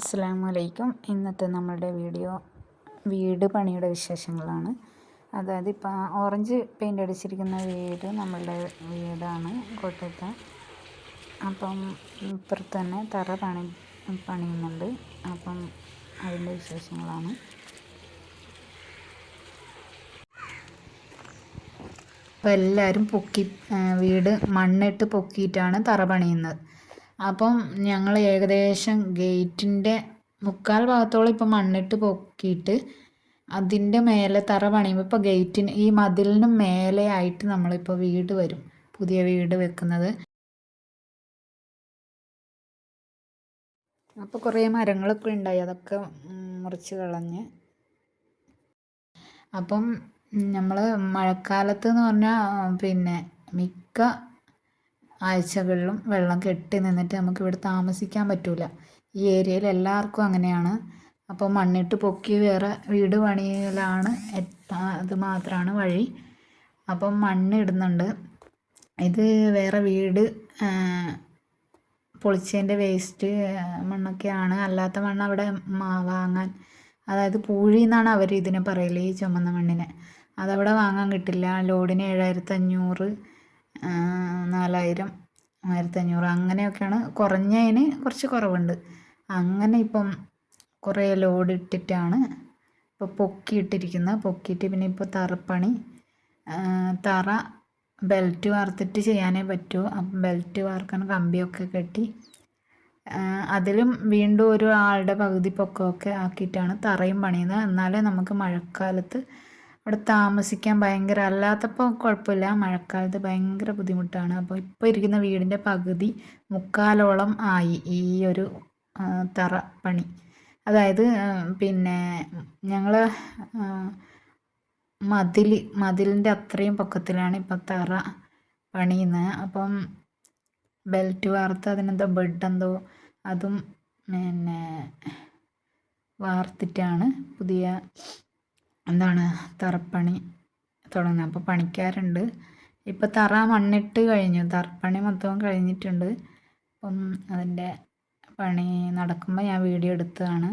അസ്സാം വലൈക്കും ഇന്നത്തെ നമ്മളുടെ വീഡിയോ വീട് പണിയുടെ വിശേഷങ്ങളാണ്. അതായത് ഇപ്പം ഓറഞ്ച് പെയിന്റ് അടിച്ചിരിക്കുന്ന വീട് നമ്മളുടെ വീടാണ് കോട്ടയത്ത്. അപ്പം ഇപ്പുറത്ത് തന്നെ തറ പണി പണിയുന്നുണ്ട്. അപ്പം അതിന്റെ വിശേഷങ്ങളാണ്. അപ്പോൾ എല്ലാവരും പൊക്കി വീട് മണ്ണിട്ട് പൊക്കിയിട്ടാണ് തറ പണിയുന്നത്. അപ്പം ഞങ്ങൾ ഏകദേശം ഗേറ്റിന്റെ മുക്കാൽ ഭാഗത്തോളം ഇപ്പം മണ്ണിട്ട് പൊക്കിയിട്ട് അതിന്റെ മേലെ തറ പണിയുമ്പോൾ ഇപ്പോൾ ഗേറ്റിന് ഈ മതിലിന് മേലെ ആയിട്ട് നമ്മളിപ്പോൾ വീട് വരും. പുതിയ വീട് വെക്കുന്നത്. അപ്പോൾ കുറേ മരങ്ങളൊക്കെ ഉണ്ടായി. അതൊക്കെ മുറിച്ച് കളഞ്ഞ്. അപ്പം നമ്മൾ മഴക്കാലത്ത് എന്ന് പറഞ്ഞാൽ പിന്നെ മിക്ക ആഴ്ചകളിലും വെള്ളം കെട്ടി നിന്നിട്ട് നമുക്ക് ഇവിടെ താമസിക്കാൻ പറ്റില്ല ഈ ഏരിയയിൽ എല്ലാവർക്കും അങ്ങനെയാണ്. അപ്പോൾ മണ്ണിട്ട് പൊക്കി വേറെ വീട് പണിയലാണ്. അത് മാത്രമാണ് വഴി. അപ്പം മണ്ണ് ഇടുന്നുണ്ട്. ഇത് വേറെ വീട് പൊളിച്ചതിന്റെ വേസ്റ്റ് മണ്ണൊക്കെയാണ്. അല്ലാത്ത മണ്ണ് അവിടെ വാങ്ങാൻ അതായത് പൂഴി എന്നാണ് അവർ ഇതിനെ പറയൽ ഈ ചുമന്ന മണ്ണിനെ. അതവിടെ വാങ്ങാൻ കിട്ടില്ല. ലോഡിന് ഏഴായിരത്തി അഞ്ഞൂറ് നാലായിരം ആയിരത്തി അഞ്ഞൂറ് അങ്ങനെയൊക്കെയാണ്. കുറഞ്ഞതിന് കുറച്ച് കുറവുണ്ട്. അങ്ങനെ ഇപ്പം കുറേ ലോഡ് ഇട്ടിട്ടാണ് ഇപ്പോൾ പൊക്കിയിട്ടിരിക്കുന്നത്. പൊക്കിയിട്ട് പിന്നെ ഇപ്പോൾ തറപ്പണി തറ ബെൽറ്റ് വാർത്തിട്ട് ചെയ്യാനേ പറ്റൂ. അപ്പം ബെൽറ്റ് വാർക്കാൻ കമ്പിയൊക്കെ കെട്ടി അതിലും വീണ്ടും ഒരു ആളുടെ പകുതി പൊക്കമൊക്കെ ആക്കിയിട്ടാണ് തറയും പണിയുന്നത്. എന്നാലേ നമുക്ക് മഴക്കാലത്ത് അവിടെ താമസിക്കാൻ ഭയങ്കര അല്ലാത്തപ്പോൾ കുഴപ്പമില്ല. മഴക്കാലത്ത് ഭയങ്കര ബുദ്ധിമുട്ടാണ്. അപ്പോൾ ഇപ്പോൾ ഇരിക്കുന്ന വീടിന്റെ പകുതി മുക്കാലോളം ആയി ഈ ഒരു തറ പണി. അതായത് പിന്നെ ഞങ്ങൾ മതിൽ മതിലിന്റെ അത്രയും പൊക്കത്തിലാണ് ഇപ്പം തറ പണിയുന്നത് അപ്പം ബെൽറ്റ് വാർത്ത് അതിനെന്തോ ബെഡ് എന്തോ അതും പിന്നെ വാർത്തിട്ടാണ് പുതിയ എന്താണ് തറപ്പണി തുടങ്ങുന്നത്. അപ്പോൾ പണിക്കാരുണ്ട്. ഇപ്പോൾ തറ മണ്ണിട്ട് കഴിഞ്ഞു. തറപ്പണി മൊത്തം കഴിഞ്ഞിട്ടുണ്ട്. അപ്പം അതിന്റെ പണി നടക്കുമ്പോൾ ഞാൻ വീഡിയോ എടുത്തതാണ്.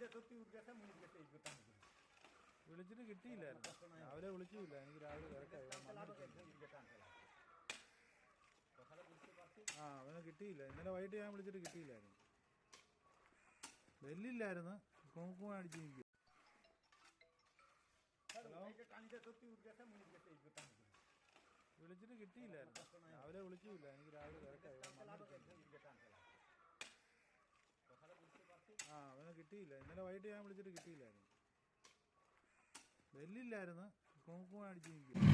ഇതിന്റെ തൊത്തി ഉദ്ദേശം വിളിച്ചിട്ട് കിട്ടിയില്ലായിരുന്നു. രാവിലെ വിളിച്ചില്ല. എനിക്ക് രാവിലെ ആ അവനെ കിട്ടിയില്ല. ഇന്നലെ വൈകിട്ട് ഞാൻ വിളിച്ചിട്ട് കിട്ടിയില്ലായിരുന്നു. ബെല്ലില്ലായിരുന്നു. കുമുക്കുമ അടിച്ച് നിൽക്കും ഹലോ? വിളിച്ചിട്ട് കിട്ടിയില്ലായിരുന്നു. രാവിലെ വിളിച്ചില്ല. എനിക്ക് രാവിലെ തിരക്കായി. ആ അവനെ കിട്ടിയില്ല. ഇന്നലെ വൈകിട്ട് ഞാൻ വിളിച്ചിട്ട് കിട്ടിയില്ലായിരുന്നു. ബെല്ലില്ലായിരുന്നു. കുങ്കുമ അടിച്ച് നിൽക്കും